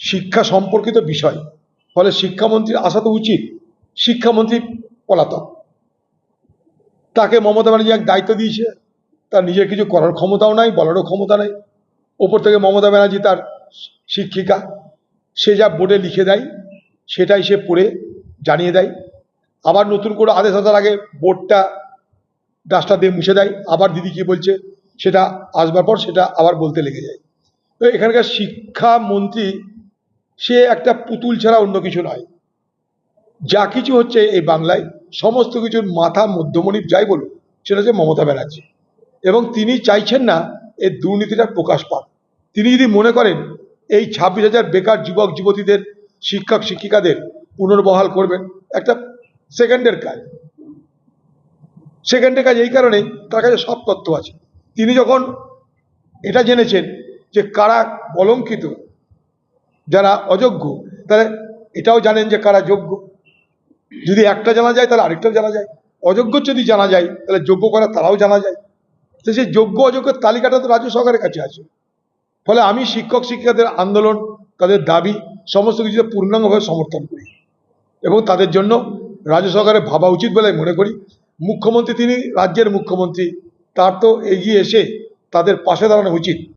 শিক্ষা সম্পর্কিত বিষয়। ফলে শিক্ষামন্ত্রীর আসা তো উচিত, শিক্ষামন্ত্রী পলাতক। তাকে মমতা ব্যানার্জি এক দায়িত্ব দিয়েছে, তার নিজের কিছু করার ক্ষমতাও নাই, বলারও ক্ষমতা নাই। ওপর থেকে মমতা ব্যানার্জি তার শিক্ষিকা, সে যা বোর্ডে লিখে দেয়, সেটাই সে পড়ে, জানিয়ে দেয়। আবার নতুন করে আদেশ আসার আগে বোর্ডটা ডাস্টার দিয়ে মুছে দেয়। আবার দিদি কি বলছে, সেটা আসবার পর সেটা আবার বলতে লেগে যায়। তো এখানকার শিক্ষামন্ত্রী সে একটা পুতুল ছাড়া অন্য কিছু নয়। যা কিছু হচ্ছে এই বাংলায়, সমস্ত কিছুর মাথা মধ্যমণি যাই বলুন সেটা হচ্ছে মমতা ব্যানার্জি। এবং তিনি চাইছেন না এই দুর্নীতিটা প্রকাশ পাক। তিনি যদি মনে করেন এই ছাব্বিশ হাজার বেকার যুবক, যুবতীদের, শিক্ষক, শিক্ষিকাদের পুনর্বহাল করবেন, একটা সেকেন্ডের কাজ। সেকেন্ডের কাজ এই কারণেই তার কাছে সব তথ্য আছে। তিনি যখন এটা জেনেছেন যে কারা কলঙ্কিত যারা অযোগ্য, তাহলে এটাও জানেন যে কারা যোগ্য। যদি একটা জানা যায়, তাহলে আরেকটাও জানা যায়। অযোগ্য যদি জানা যায়, তাহলে যোগ্য করা তারাও জানা যায়। তো সেই যোগ্য অযোগ্যের তালিকাটা তো রাজ্য সরকারের কাছে আছে। ফলে আমি শিক্ষক শিক্ষিকাদের আন্দোলন, তাদের দাবি, সমস্ত কিছুতে পূর্ণাঙ্গভাবে সমর্থন করি। এবং তাদের জন্য রাজ্য সরকারের ভাবা উচিত বলে মনে করি। মুখ্যমন্ত্রী তিনি রাজ্যের মুখ্যমন্ত্রী, তার তো এগিয়ে এসে তাদের পাশে দাঁড়ানো উচিত।